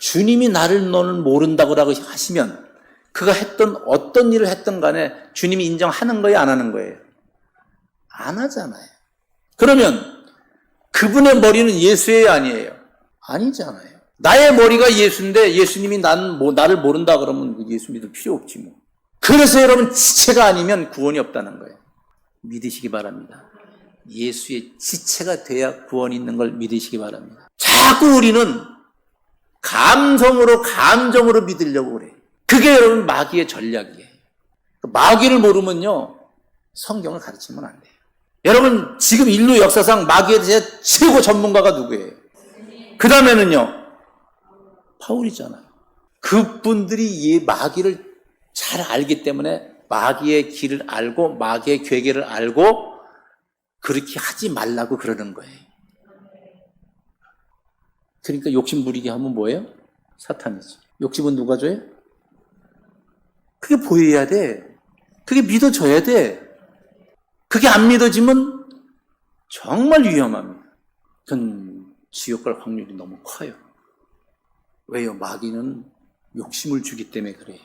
주님이 나를 너는 모른다고 라고 하시면 그가 했던 어떤 일을 했던 간에 주님이 인정하는 거예요, 안 하는 거예요? 안 하잖아요. 그러면 그분의 머리는 예수예요, 아니에요? 아니잖아요. 나의 머리가 예수인데 예수님이 난, 뭐, 나를 모른다 그러면 예수 믿을 필요 없지 뭐. 그래서 여러분 지체가 아니면 구원이 없다는 거예요. 믿으시기 바랍니다. 예수의 지체가 돼야 구원이 있는 걸 믿으시기 바랍니다. 자꾸 우리는 감성으로, 감정으로 믿으려고 그래요. 그게 여러분 마귀의 전략이에요. 마귀를 모르면요, 성경을 가르치면 안 돼요. 여러분, 지금 인류 역사상 마귀에 대해 최고 전문가가 누구예요? 그 다음에는요, 파울이잖아요. 그분들이 이 마귀를 잘 알기 때문에 마귀의 길을 알고 마귀의 괴계를 알고 그렇게 하지 말라고 그러는 거예요. 그러니까 욕심 부리게 하면 뭐예요? 사탄이지. 욕심은 누가 줘요? 그게 보여야 돼. 그게 믿어져야 돼. 그게 안 믿어지면 정말 위험합니다. 그건 지옥 갈 확률이 너무 커요. 왜요? 마귀는 욕심을 주기 때문에 그래요.